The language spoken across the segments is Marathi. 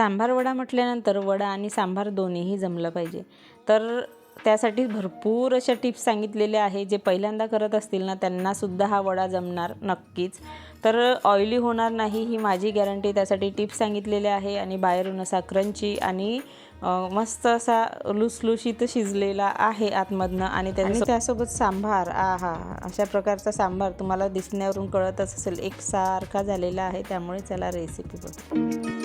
सांबार वडा म्हटल्यानंतर वडा आणि सांबार दोन्हीही जमलं पाहिजे. तर त्यासाठी भरपूर अशा टिप्स सांगितलेल्या आहे जे पहिल्यांदा करत असतील ना त्यांनासुद्धा हा वडा जमणार नक्कीच. तर ऑइली होणार नाही ही माझी गॅरंटी त्यासाठी टिप्स सांगितलेल्या आहे आणि बाहेरून असा क्रंची आणि मस्त असा लुसलुशीत शिजलेला आहे आतमधनं आणि त्याने त्यासोबत सांबार. आ हा अशा प्रकारचा सांबार तुम्हाला दिसण्यावरून कळतच असेल. एकसारखा झालेला आहे त्यामुळे चला रेसिपी बघ.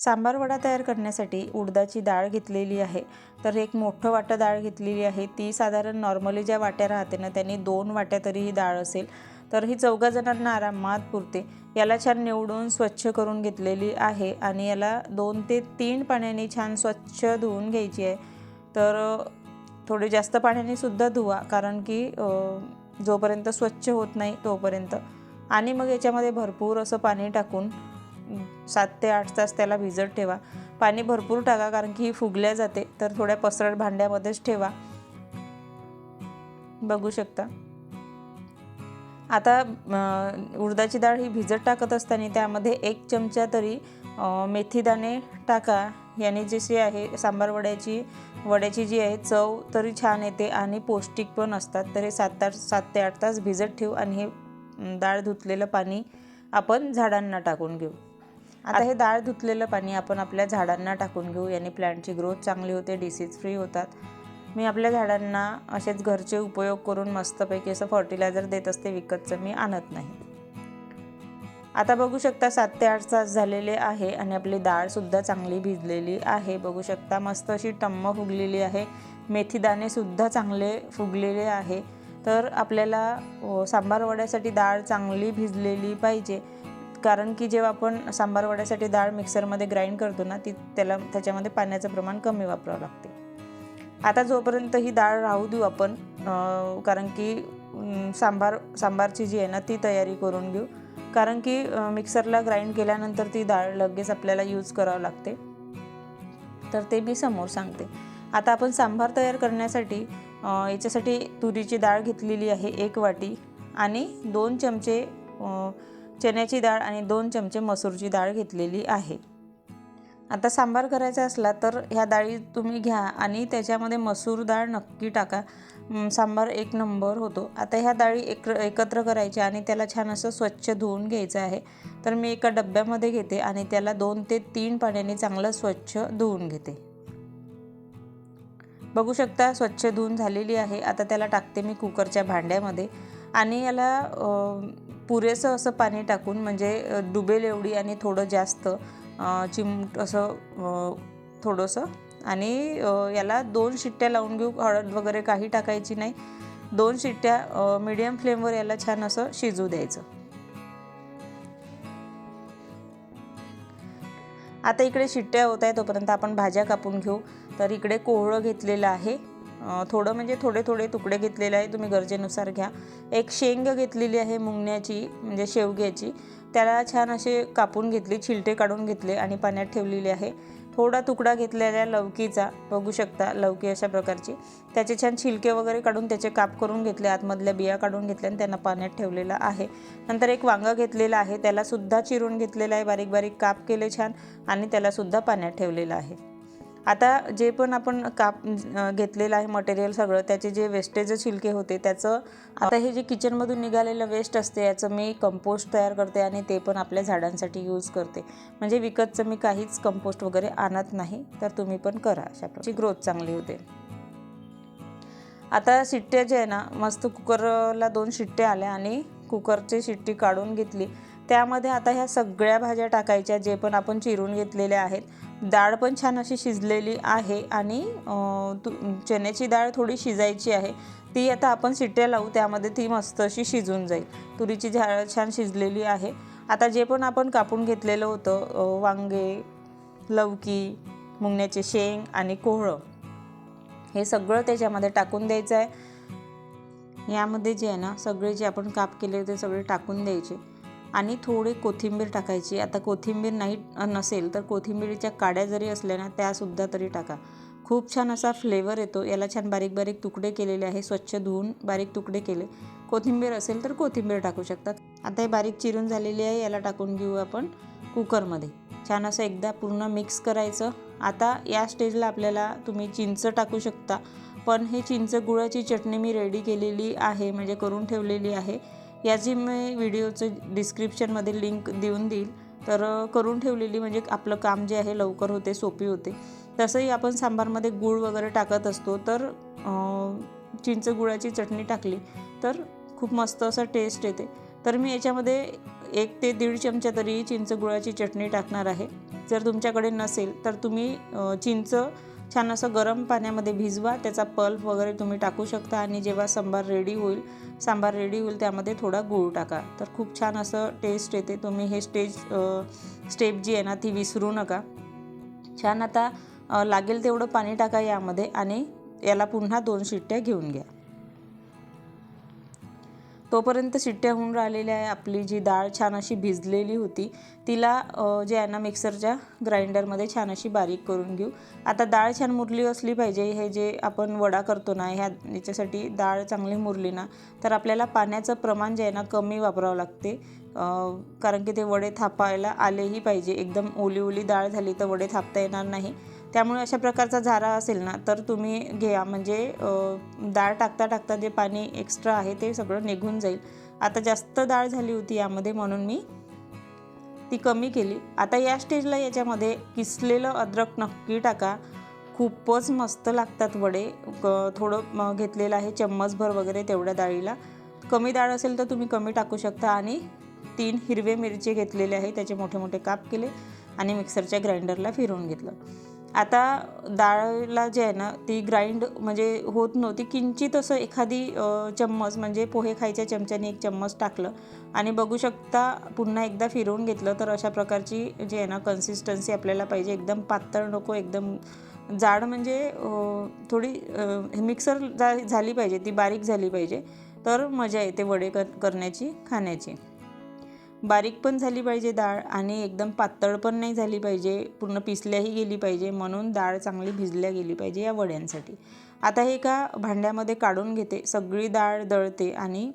सांबार वडा तयार करण्यासाठी उडदाची डाळ घेतलेली आहे. तर एक मोठं वाटं डाळ घेतलेली आहे. ती साधारण नॉर्मली ज्या वाट्या राहते ना त्यांनी दोन वाट्या तरी ही डाळ असेल. तर ही चौघा जणांना आरामात पुरते. याला छान निवडून स्वच्छ करून घेतलेली आहे आणि याला दोन ते तीन पाण्याने छान स्वच्छ धुवून घ्यायची आहे. तर थोडे जास्त पाण्याने सुद्धा धुवा कारण की जोपर्यंत स्वच्छ होत नाही तोपर्यंत. आणि मग याच्यामध्ये भरपूर असं पाणी टाकून सात ते आठ तास त्याला भिजत ठेवा. पाणी भरपूर टाका कारण की ही फुगल्या जाते. तर थोड्या पसरट भांड्यामध्येच ठेवा. बघू शकता. आता उडदाची डाळ ही भिजत टाकत असताना त्यामध्ये एक चमचा तरी मेथीदाणे टाका. याने जशी आहे सांबार वड्याची वड्याची जी आहे चव तरी छान येते आणि पौष्टिक पण असतात. तर हे सात तास सात ते आठ तास भिजत ठेवू आणि हे डाळ धुतलेलं पाणी आपण झाडांना टाकून घेऊ. आता हे डाळ धुतलेलं पाणी आपण आपल्या झाडांना टाकून घेऊ. याने प्लॅन्टची ग्रोथ चांगली होते डिसीज फ्री होतात. मी आपल्या झाडांना असेच घरचे उपयोग करून मस्तपैकी असं फर्टिलायझर देत असते विकतचं मी आणत नाही. आता बघू शकता सात ते आठ तास झालेले आहे आणि आपली डाळसुद्धा चांगली भिजलेली आहे. बघू शकता मस्त अशी टम्म फुगलेली आहे. मेथीदाणेसुद्धा चांगले फुगलेले आहे. तर आपल्याला सांबार वड्यासाठी डाळ चांगली भिजलेली पाहिजे. कारण की जेव्हा आपण सांबार वड्यासाठी डाळ मिक्सरमध्ये ग्राइंड करतो ना ती त्याला त्याच्यामध्ये पाण्याचं प्रमाण कमी वापरावं लागते. आता जोपर्यंत ही डाळ राहू देऊ आपण कारण की सांबार सांबारची जी आहे ना ती तयारी करून घेऊ. कारण की मिक्सरला ग्राइंड केल्यानंतर ती डाळ लगेच आपल्याला यूज करावं लागते. तर ते मी समोर सांगते. आता आपण सांबार तयार करण्यासाठी याच्यासाठी तुरीची डाळ घेतलेली आहे एक वाटी आणि दोन चमचे चण्याची डाळ आणि दोन चमचे मसूरची डाळ घेतलेली आहे. आता सांबार करायचा असला तर ह्या डाळी तुम्ही घ्या आणि त्याच्यामध्ये मसूर डाळ नक्की टाका. सांबार एक नंबर होतो. आता ह्या डाळी एक एकत्र करायच्या आणि त्याला छान असं स्वच्छ धुवून घ्यायचं आहे. तर मी एका डब्यामध्ये घेते आणि त्याला दोन ते तीन पाण्याने चांगलं स्वच्छ धुवून घेते. बघू शकता स्वच्छ धुवून झालेली आहे. आता त्याला टाकते मी कुकरच्या भांड्यामध्ये आणि याला पुरेसं असं पाणी टाकून म्हणजे डुबेल एवढी आणि थोडं जास्त चिमट असं थोडंसं. आणि याला दोन शिट्ट्या लावून घेऊ हळद वगैरे काही टाकायची नाही. दोन शिट्ट्या मीडियम फ्लेमवर याला छान असं शिजू द्यायचं. आता इकडे शिट्ट्या होत आहे तोपर्यंत आपण भाज्या कापून घेऊ. तर इकडे कोहळं घेतलेलं आहे. थोडं म्हणजे थोडे थोडे तुकडे घेतलेले आहे तुम्ही गरजेनुसार घ्या. एक शेंग घेतलेली आहे मुंगण्याची म्हणजे शेवग्याची त्याला छान असे कापून घेतले छिलटे काढून घेतले आणि पाण्यात ठेवलेली आहे. थोडा तुकडा घेतलेला आहे लवकीचा बघू शकता लवकी अशा प्रकारची. त्याचे छान छिलके वगैरे काढून त्याचे काप करून घेतले आतमधल्या बिया काढून घेतल्या आणि त्यांना पाण्यात ठेवलेला आहे. नंतर एक वांगं घेतलेलं आहे त्यालासुद्धा चिरून घेतलेलं आहे बारीक बारीक काप केले छान आणि त्यालासुद्धा पाण्यात ठेवलेलं आहे. आता जे पण आपण काप घेतलेलं आहे मटेरियल सगळं त्याचे जे वेस्टेज छिलके होते त्याचं आता हे जे किचनमधून निघालेलं वेस्ट असते याचं मी कंपोस्ट तयार करते आणि ते पण आपल्या झाडांसाठी यूज करते. म्हणजे विकतचं मी काहीच कंपोस्ट वगैरे आणत नाही तर तुम्ही पण करा अशा प्रकारची ग्रोथ चांगली होते. आता शिट्ट्या जे आहे ना मस्त कुकरला दोन शिट्ट्या आल्या आणि कुकरची शिट्टी काढून घेतली. त्यामध्ये आता ह्या सगळ्या भाज्या टाकायच्या जे पण आपण चिरून घेतलेल्या आहेत. डाळ पण छान अशी शिजलेली आहे आणि तु चण्याची डाळ थोडी शिजायची आहे. ती आता आपण शिट्ट्या लावू त्यामध्ये ती मस्त अशी शिजून जाईल. तुरीची झाड छान शिजलेली आहे. आता जे पण आपण कापून घेतलेलं होतं वांगे लवकी मुंगण्याचे शेंग आणि कोहळं हे सगळं त्याच्यामध्ये टाकून द्यायचं आहे. यामध्ये जे आहे ना सगळे जे आपण काप केले ते सगळे टाकून द्यायचे. आणि थोडी कोथिंबीर टाकायची. आता कोथिंबीर नाही नसेल तर कोथिंबीरीच्या काड्या जरी असल्या ना त्यासुद्धा तरी टाका. खूप छान असा फ्लेवर येतो. याला छान बारीक बारीक तुकडे केलेले आहे. स्वच्छ धुवून बारीक तुकडे केले. कोथिंबीर असेल तर कोथिंबीर टाकू शकतात. आता हे बारीक चिरून झालेली आहे. याला टाकून घेऊ आपण कुकरमध्ये. छान असं एकदा पूर्ण मिक्स करायचं. आता या स्टेजला आपल्याला तुम्ही चिंच टाकू शकता. पण हे चिंच गुळाची चटणी मी रेडी केलेली आहे. म्हणजे करून ठेवलेली आहे. याची मी व्हिडिओचं डिस्क्रिप्शनमध्ये लिंक देऊन देईल. तर करून ठेवलेली म्हणजे आपलं काम जे आहे लवकर होते सोपी होते. तसंही आपण सांबारमध्ये गूळ वगैरे टाकत असतो तर चिंच गुळाची चटणी टाकली तर खूप मस्त असं टेस्ट येते. तर मी याच्यामध्ये एक ते दीड चमचा तरी चिंच गुळाची चटणी टाकणार आहे. जर तुमच्याकडे नसेल तर तुम्ही चिंच छान असं गरम पाण्यामध्ये भिजवा त्याचा पल्प वगैरे तुम्ही टाकू शकता आणि जेव्हा सांबार रेडी होईल सांबार रेडी होईल त्यामध्ये थोडा गूळ टाका. तर खूप छान असं टेस्ट येते. तुम्ही हे स्टेज स्टेप जी आहे ना ती विसरू नका. छान आता लागेल तेवढं पाणी टाका यामध्ये आणि याला पुन्हा दोन शिट्ट्या घेऊन घ्या. तोपर्यंत शिट्ट्या होऊन राहिलेल्या आहे आपली जी डाळ छान अशी भिजलेली होती तिला जे आहे ना मिक्सरच्या ग्राइंडरमध्ये छान अशी बारीक करून घेऊ. आता डाळ छान मुरली असली पाहिजे हे जे आपण वडा करतो ना ह्या याच्यासाठी डाळ चांगली मुरली ना तर आपल्याला पाण्याचं प्रमाण जे आहे ना कमी वापरावं लागते. कारण की ते वडे थापायला आलेही पाहिजे. एकदम ओली ओली डाळ झाली तर वडे थापता येणार नाही. त्यामुळे अशा प्रकारचा झारा असेल ना तर तुम्ही घ्या. म्हणजे डाळ टाकता टाकता जे पाणी एक्स्ट्रा आहे ते सगळं निघून जाईल. आता जास्त डाळ झाली होती यामध्ये म्हणून मी ती कमी केली. आता या स्टेजला याच्यामध्ये किसलेलं अद्रक नक्की टाका. खूपच मस्त लागतात वडे. क थोडं घेतलेलं आहे चम्मचभर वगैरे तेवढ्या डाळीला. कमी डाळ असेल तर तुम्ही कमी टाकू शकता. आणि तीन हिरवे मिरचे घेतलेले आहे त्याचे मोठे मोठे काप केले आणि मिक्सरच्या ग्राइंडरला फिरवून घेतलं. आता डाळला जे आहे ना ती ग्राइंड म्हणजे होत नव्हती. किंचित असं एखादी चम्मच म्हणजे पोहे खायच्या चमच्याने एक चम्मच टाकलं आणि बघू शकता पुन्हा एकदा फिरवून घेतलं तर अशा प्रकारची जी आहे ना कन्सिस्टन्सी आपल्याला पाहिजे. एकदम पातळ नको एकदम जाड म्हणजे थोडी मिक्सर झाली पाहिजे ती बारीक झाली पाहिजे. तर मजा येते वडे कर करण्याची खाण्याची. बारीक पण झाली पाहिजे डाळ आणि एकदम पातळ पण नाही झाली पाहिजे. पूर्ण पिसल्याही गेली पाहिजे. म्हणून डाळ चांगली भिजल्या गेली पाहिजे या वड्यांसाठी. आता हे एका भांड्यामध्ये काढून घेते. सगळी डाळ दळते आणि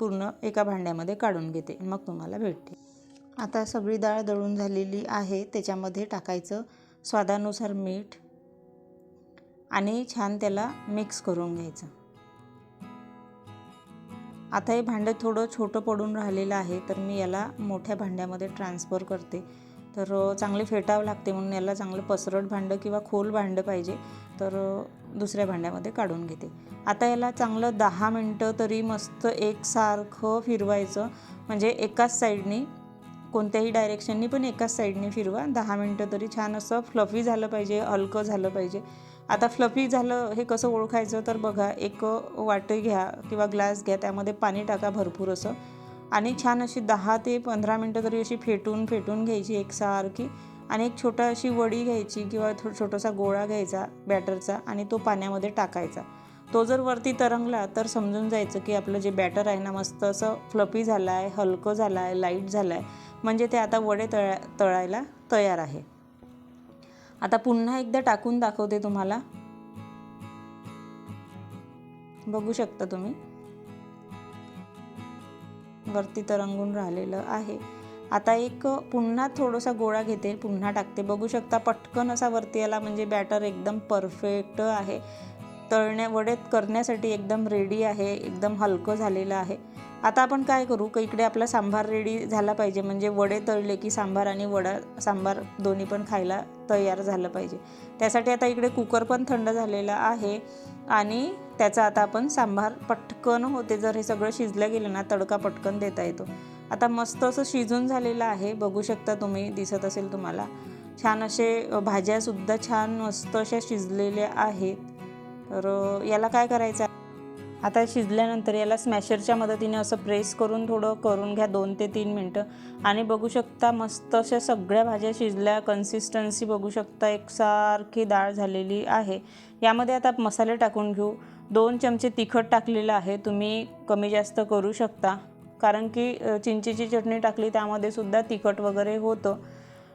पूर्ण एका भांड्यामध्ये काढून घेते. मग तुम्हाला भेटते. आता सगळी डाळ दळून झालेली आहे. त्याच्यामध्ये टाकायचं स्वादानुसार मीठ आणि छान त्याला मिक्स करून घ्यायचं. आता हे भांडं थोडं छोटं पडून राहिलेलं आहे तर मी याला मोठ्या भांड्यामध्ये ट्रान्सफर करते. तर चांगले फेटावं लागते म्हणून याला चांगलं पसरट भांडं किंवा खोल भांडं पाहिजे तर दुसऱ्या भांड्यामध्ये काढून घेते. आता याला चांगलं दहा मिनटं तरी मस्त एकसारखं फिरवायचं. म्हणजे एकाच साईडनी कोणत्याही डायरेक्शननी पण एकाच साईडने फिरवा. दहा मिनटं तरी छान असं फ्लफी झालं पाहिजे हलकं झालं पाहिजे. आता फ्लफी झालं हे कसं ओळखायचं? तर बघा एक वाटे घ्या किंवा ग्लास घ्या त्यामध्ये पाणी टाका भरपूर असं. आणि छान अशी दहा ते पंधरा मिनटं तरी अशी फेटून फेटून घ्यायची एकसारखी. आणि एक छोटा अशी वडी घ्यायची किंवा थो छोटासा गोळा घ्यायचा बॅटरचा आणि तो पाण्यामध्ये टाकायचा. तो जर वरती तरंगला तर समजून जायचं की आपलं जे बॅटर आहे ना मस्त असं फ्लफी झालं आहे हलकं झालं आहे लाइट झालं आहे म्हणजे ते आता वडे तळा तळायला तयार आहे. आता पुन्हा एकदा टाकून दाखवते तुम्हाला. बघू शकता तुम्ही. वरती तरंगून राहिलेलं आहे. आता एक पुन्हा थोडासा गोळा घेते पुन्हा टाकते. बघू शकता पटकन असा वरती आला म्हणजे बॅटर एकदम परफेक्ट आहे. तळण्या वडेत करण्यासाठी एकदम रेडी आहे. एकदम हलकं झालेलं आहे. आता आपण काय करू? का इकडे आपला सांबार रेडी झाला पाहिजे. म्हणजे वडे तळले की सांबार आणि वडा सांबार दोन्ही पण खायला तयार झालं पाहिजे. त्यासाठी आता इकडे कुकर पण थंड झालेला आहे. आणि त्याचा आता आपण सांबार पटकन होते. जर हे सगळं शिजलं गेलं ना तडका पटकन देता येतो. आता मस्त असं शिजून झालेलं आहे. बघू शकता तुम्ही दिसत असेल तुम्हाला. छान असे भाज्यासुद्धा छान मस्त अशा शिजलेल्या आहेत. तर याला काय करायचं? आता शिजल्यानंतर याला स्मॅशरच्या मदतीने असं प्रेस करून थोडं करून घ्या दोन ते तीन मिनटं. आणि बघू शकता मस्त अशा सगळ्या भाज्या शिजल्या. कन्सिस्टन्सी बघू शकता एकसारखी डाळ झालेली आहे. यामध्ये आता मसाले टाकून घेऊ. दोन चमचे तिखट टाकलेलं आहे. तुम्ही कमी जास्त करू शकता. कारण की चिंचेची चटणी टाकली त्यामध्ये सुद्धा तिखट वगैरे होतं.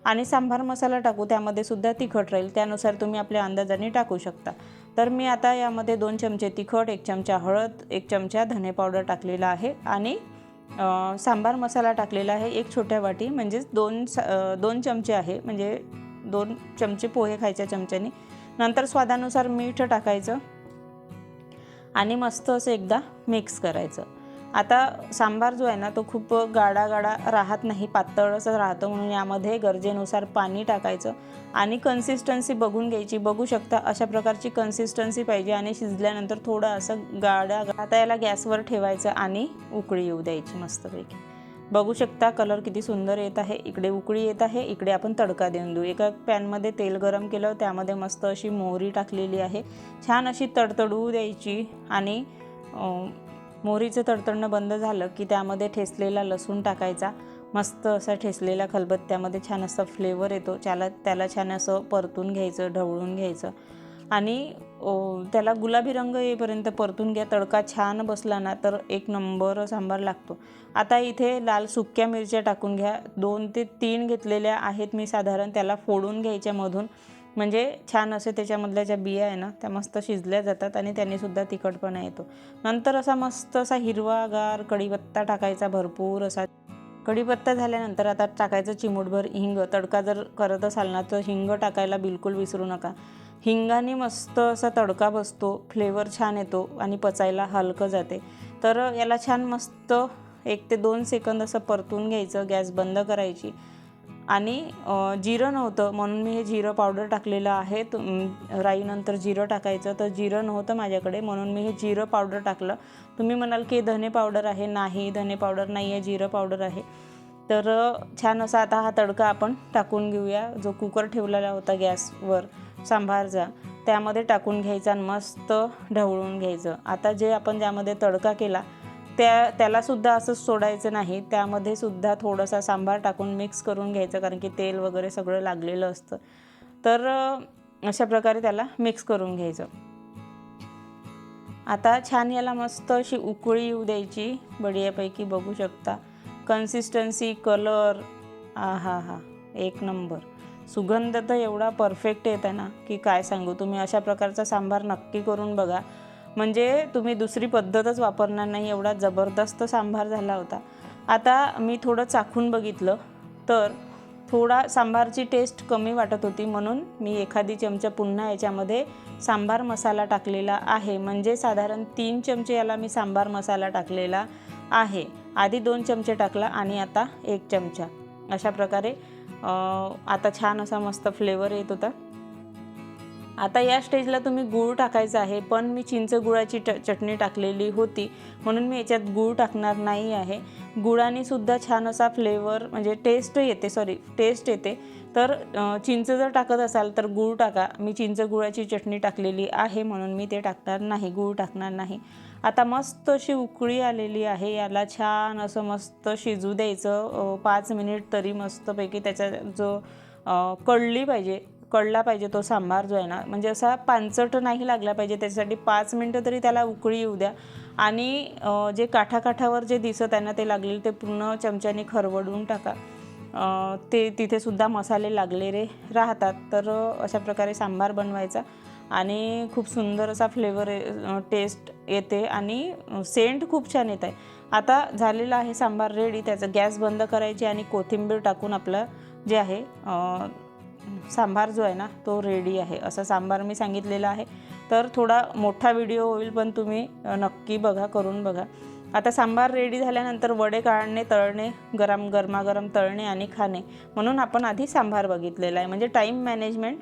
आणि सांबार मसाला टाकू त्यामध्ये सुद्धा तिखट राहील. त्यानुसार तुम्ही आपल्या अंदाजाने टाकू शकता. तर मी आता यामध्ये दोन चमचे तिखट एक चमचा हळद एक चमचा धने पावडर टाकलेला आहे आणि सांबार मसाला टाकलेला आहे एक छोट्या वाटी. म्हणजेच दोन स- दोन चमचे आहे. म्हणजे दोन चमचे पोहे खायच्या चमच्याने. नंतर स्वादानुसार मीठ टाकायचं आणि मस्त असं एकदा मिक्स करायचं. आता सांबार जो आहे ना तो खूप गाडा गाडा राहत नाही पातळ असं राहतं म्हणून यामध्ये गरजेनुसार पाणी टाकायचं आणि कन्सिस्टन्सी बघून घ्यायची. बघू शकता अशा प्रकारची कन्सिस्टन्सी पाहिजे आणि शिजल्यानंतर थोडं असं गाडा आता याला गॅसवर ठेवायचं आणि उकळी येऊ द्यायची मस्तपैकी. बघू शकता कलर किती सुंदर येत आहे. इकडे उकळी येत आहे इकडे आपण तडका देऊन देऊ. एका पॅनमध्ये तेल गरम केलं त्यामध्ये मस्त अशी मोहरी टाकलेली आहे. छान अशी तडतडू द्यायची आणि मोहरीचं तडतडणं बंद झालं की त्यामध्ये ठेसलेला लसूण टाकायचा. मस्त असा ठेसलेला खलबत्त्यामध्ये छान असा फ्लेवर येतो. त्याला त्याला छान असं परतून घ्यायचं ढवळून घ्यायचं. आणि त्याला गुलाबी रंग येईपर्यंत परतून घ्या. तडका छान बसला ना तर एक नंबर सांबार लागतो. आता इथे लाल सुक्या मिरच्या टाकून घ्या. दोन ते तीन घेतलेल्या आहेत मी साधारण. त्याला फोडून घ्यायच्या मधून. म्हणजे छान असे त्याच्यामधल्या ज्या बिया आहे ना त्या मस्त शिजल्या जातात आणि त्यांनीसुद्धा तिखटपणा येतो. नंतर असा मस्त असा हिरवागार कढीपत्ता टाकायचा भरपूर असा. कढीपत्ता झाल्यानंतर आता टाकायचं चिमूटभर हिंग. तडका जर करत असाल ना तर हिंग टाकायला बिलकुल विसरू नका. हिंगाने मस्त असा तडका बसतो फ्लेवर छान येतो आणि पचायला हलकं जाते. तर याला छान मस्त एक ते दोन सेकंद असं परतून घ्यायचं गॅस बंद करायची. आणि जिरं नव्हतं. म्हणून मी हे जिरं पावडर टाकलेलं आहे. तु राईनंतर जिरं टाकायचं. तर जिरं नव्हतं माझ्याकडे. म्हणून मी हे जिरं पावडर टाकलं. तुम्ही म्हणाल की धने पावडर आहे. नाही धने पावडर नाही आहे जिरं पावडर आहे. तर छान असा आता हा तडका आपण टाकून घेऊया. जो कुकर ठेवलेला होता गॅसवर सांभारचा त्यामध्ये टाकून घ्यायचा आणि मस्त ढवळून घ्यायचं. आता जे आपण ज्यामध्ये तडका केला त्या त्यालासुद्धा असं सोडायचं नाही. त्यामध्ये सुद्धा थोडासा सांबार टाकून मिक्स करून घ्यायचं कारण की तेल वगैरे सगळं लागलेलं असतं. तर अशा प्रकारे त्याला मिक्स करून घ्यायचं. आता छान याला मस्त अशी उकळी येऊ द्यायची बढियापैकी बघू शकता. कन्सिस्टन्सी कलर आ हा हा एक नंबर सुगंध तर एवढा परफेक्ट येत आहे ना की काय सांगू? तुम्ही अशा प्रकारचा सांबार नक्की करून बघा. म्हणजे तुम्ही दुसरी पद्धतच वापरणार नाही एवढा जबरदस्त सांबार झाला होता. आता मी थोडं चाखून बघितलं तर थोडा सांबारची टेस्ट कमी वाटत होती म्हणून मी एखादी चमचा पुन्हा याच्यामध्ये सांबार मसाला टाकलेला आहे. म्हणजे साधारण तीन चमचे याला मी सांबार मसाला टाकलेला आहे. आधी दोन चमचे टाकला आणि आता एक चमचा. अशा प्रकारे आता छान असा मस्त फ्लेवर येत होता. आता या स्टेजला तुम्ही गूळ टाकायचा आहे पण मी चिंच गुळाची ट चटणी टाकलेली होती. म्हणून मी याच्यात गूळ टाकणार नाही आहे. गुळाने सुद्धा छान असा फ्लेवर म्हणजे टेस्ट येते सॉरी टेस्ट येते. तर चिंच जर टाकत असाल तर गूळ टाका. मी चिंच गुळाची चटणी टाकलेली आहे म्हणून मी ते टाकणार नाही गूळ टाकणार नाही. आता मस्त अशी उकळी आलेली आहे याला छान असं मस्त शिजू द्यायचं. पाच मिनिट तरी मस्तपैकी त्याचा जो कळली पाहिजे. कळला पाहिजे तो सांबार जो आहे ना म्हणजे असा पानचट नाही लागला पाहिजे त्याच्यासाठी पाच मिनटं तरी त्याला उकळी येऊ द्या. आणि जे काठाकाठावर जे दिसत आहे ना ते लागलेले ते पूर्ण चमच्याने खरवडून टाका. ते तिथेसुद्धा मसाले लागलेले राहतात. तर अशा प्रकारे सांबार बनवायचा. आणि खूप सुंदर असा फ्लेवर टेस्ट येते आणि सेंट खूप छान येत आहे. आता झालेला आहे सांबार रेडी त्याचा गॅस बंद करायची आणि कोथिंबीर टाकून आपलं जे आहे सांबार जो आहे ना तो रेडी आहे. असा सांबार मी सांगितलेला आहे. तर थोडा मोठा व्हिडिओ होईल पण तुम्ही नक्की बघा करून बघा. आता सांबार रेडी झाल्यानंतर वडे काढणे तळणे गरम गरमागरम तळणे आणि खाणे. म्हणून आपण आधी सांबार बघितलेला आहे. म्हणजे टाईम मॅनेजमेंट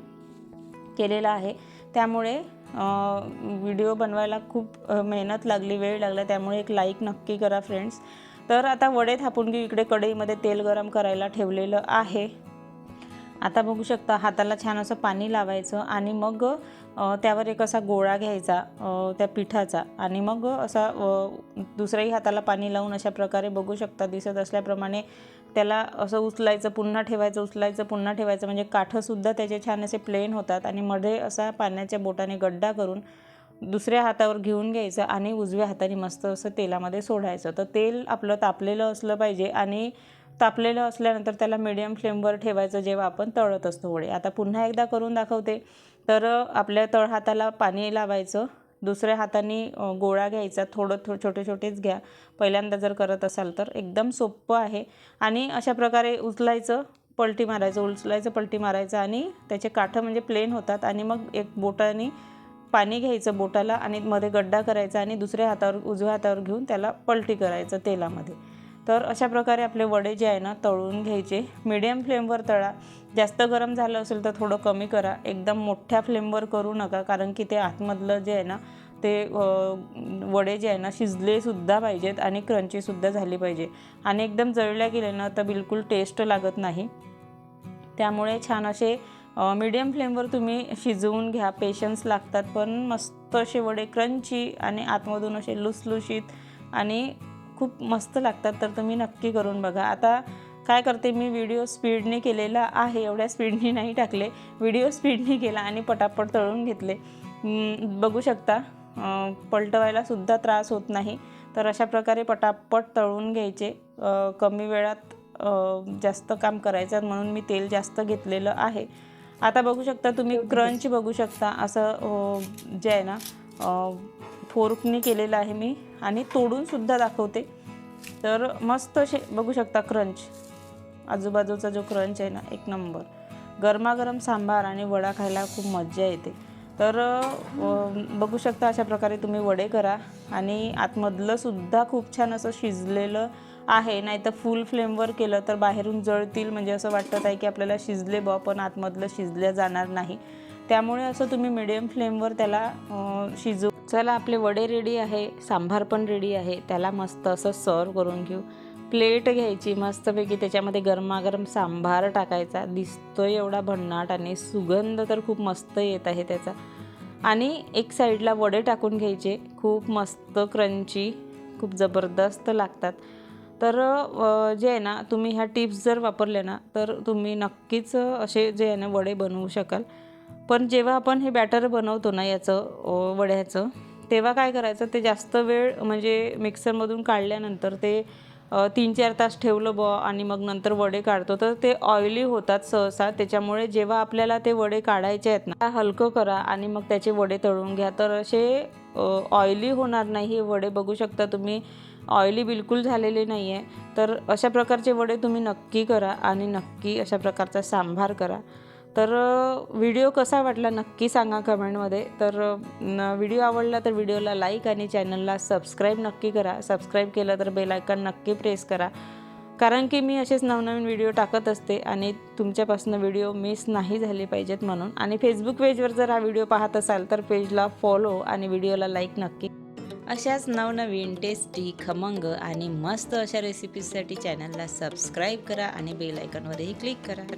केलेला आहे. त्यामुळे व्हिडिओ बनवायला खूप मेहनत लागली वेळ लागला. त्यामुळे एक लाईक नक्की करा फ्रेंड्स तर आता वडे थापून घेऊ. इकडे कढईमध्ये तेल गरम करायला ठेवलेलं आहे. आता बघू शकता हाताला छान असं पाणी लावायचं आणि मग त्यावर एक असा गोळा घ्यायचा त्या पिठाचा आणि मग असा दुसऱ्याही हाताला पाणी लावून अशा प्रकारे बघू शकता दिसत असल्याप्रमाणे त्याला असं उचलायचं पुन्हा ठेवायचं उचलायचं पुन्हा ठेवायचं म्हणजे काठंसुद्धा त्याचे छान असे प्लेन होतात आणि मध्ये असा पाण्याच्या बोटाने गड्डा करून दुसऱ्या हातावर घेऊन घ्यायचं आणि उजव्या हाताने मस्त असं तेलामध्ये सोडायचं. तर तेल आपलं तापलेलं असलं पाहिजे आणि तापलेलं असल्यानंतर त्याला मिडियम फ्लेमवर ठेवायचं जेव्हा आपण तळत असतो वडे. आता पुन्हा एकदा करून दाखवते. तर आपल्या तळहाताला पाणी लावायचं. दुसऱ्या हाताने गोळा घ्यायचा. थोडं थोडं छोटे छोटेच घ्या. पहिल्यांदा जर करत असाल तर एकदम सोपं आहे. आणि अशा प्रकारे उचलायचं पलटी मारायचं. उचलायचं पलटी मारायचं आणि त्याचे काठं म्हणजे प्लेन होतात. आणि मग एक बोटाने पाणी घ्यायचं बोटाला आणि मध्ये गड्डा करायचा आणि दुसऱ्या हातावर उजव्या हातावर घेऊन त्याला पलटी करायचं तेलामध्ये. तर अशा प्रकारे आपले वडे जे आहे ना तळून घ्यायचे. मीडियम फ्लेमवर तळा. जास्त गरम झालं असेल तर थोडं कमी करा. एकदम मोठ्या फ्लेमवर करू नका कारण की ते आतमधलं जे आहे ना ते वडे जे आहे ना शिजलेसुद्धा पाहिजेत आणि क्रंचीसुद्धा झाली पाहिजे. आणि एकदम जळल्या गेले ना तर बिलकुल टेस्ट लागत नाही. त्यामुळे छान असे मीडियम फ्लेमवर तुम्ही शिजवून घ्या. पेशन्स लागतात पण मस्त असे वडे क्रंची आणि आतमधून असे लुसलुशीत आणि खूप मस्त लागतात तर तुम्ही नक्की करून बघा. आता काय करते मी व्हिडिओ स्पीडने केलेला आहे एवढ्या स्पीडने नाही टाकले. व्हिडिओ स्पीडने केला आणि पटापट तळून घेतले. बघू शकता पलटवायला सुद्धा त्रास होत नाही. तर अशा प्रकारे पटापट तळून घ्यायचे. कमी वेळात जास्त काम करायचं म्हणून मी तेल जास्त घेतलेलं आहे. आता बघू शकता तुम्ही क्रंच बघू शकता. असं जे आहे ना फोर्कनी केलेलं आहे मी आणि तोडूनसुद्धा दाखवते. तर मस्त असे बघू शकता क्रंच. आजूबाजूचा जो क्रंच आहे ना एक नंबर. गरमागरम सांबार आणि वडा खायला खूप मजा येते. तर बघू शकता अशा प्रकारे तुम्ही वडे करा आणि आतमधलंसुद्धा खूप छान असं शिजलेलं आहे. नाही तर फुल फ्लेमवर केलं तर बाहेरून जळतील. म्हणजे असं वाटत आहे की आपल्याला शिजले बॉ पण आतमधलं शिजल्या जाणार नाही. त्यामुळे असं तुम्ही मिडियम फ्लेमवर त्याला शिजू चला आपले वडे रेडी आहे सांबार पण रेडी आहे. त्याला मस्त असं सर्व करून घेऊ. प्लेट घ्यायची मस्तपैकी त्याच्यामध्ये गरमागरम सांबार टाकायचा. दिसतोय एवढा भन्नाट आणि सुगंध तर खूप मस्त येत आहे त्याचा. आणि एक साईडला वडे टाकून घ्यायचे. खूप मस्त क्रंची खूप जबरदस्त लागतात. तर जे आहे ना तुम्ही ह्या टिप्स जर वापरल्या ना तर तुम्ही नक्कीच असे जे आहे ना वडे बनवू शकाल. पण जेव्हा आपण हे बॅटर बनवतो ना याचं वड्याचं तेव्हा काय करायचं ते जास्त वेळ म्हणजे मिक्सरमधून काढल्यानंतर ते तीन चार तास ठेवलं ब आणि मग नंतर वडे काढतो. तर ते ऑइली होतात सहसा. त्याच्यामुळे जेव्हा आपल्याला ते वडे काढायचे आहेत ना हलकं करा आणि मग त्याचे वडे तळून घ्या. तर असे ऑइली होणार नाही हे वडे. बघू शकता तुम्ही ऑइली बिलकुल झालेले नाही आहे तर अशा प्रकारचे वडे तुम्ही नक्की करा आणि नक्की अशा प्रकारचा सांभार करा. तर व्हिडिओ कसा वाटला नक्की सांगा कमेंटमध्ये. तर न- व्हिडिओ आवडला तर व्हिडिओला लाईक आणि चॅनलला सबस्क्राईब नक्की करा. सबस्क्राईब केलं तर बेलायकन नक्की प्रेस करा. कारण की मी असेच नवनवीन व्हिडिओ टाकत असते आणि तुमच्यापासून व्हिडिओ मिस नाही झाले पाहिजेत म्हणून. आणि फेसबुक पेजवर जर हा व्हिडिओ पाहत असाल तर पेजला फॉलो आणि व्हिडिओला लाईक नक्की. अशाच नवनवीन टेस्टी खमंग आणि मस्त अशा रेसिपीजसाठी चॅनलला सबस्क्राईब करा आणि बेल आयकॉनवरही क्लिक करा.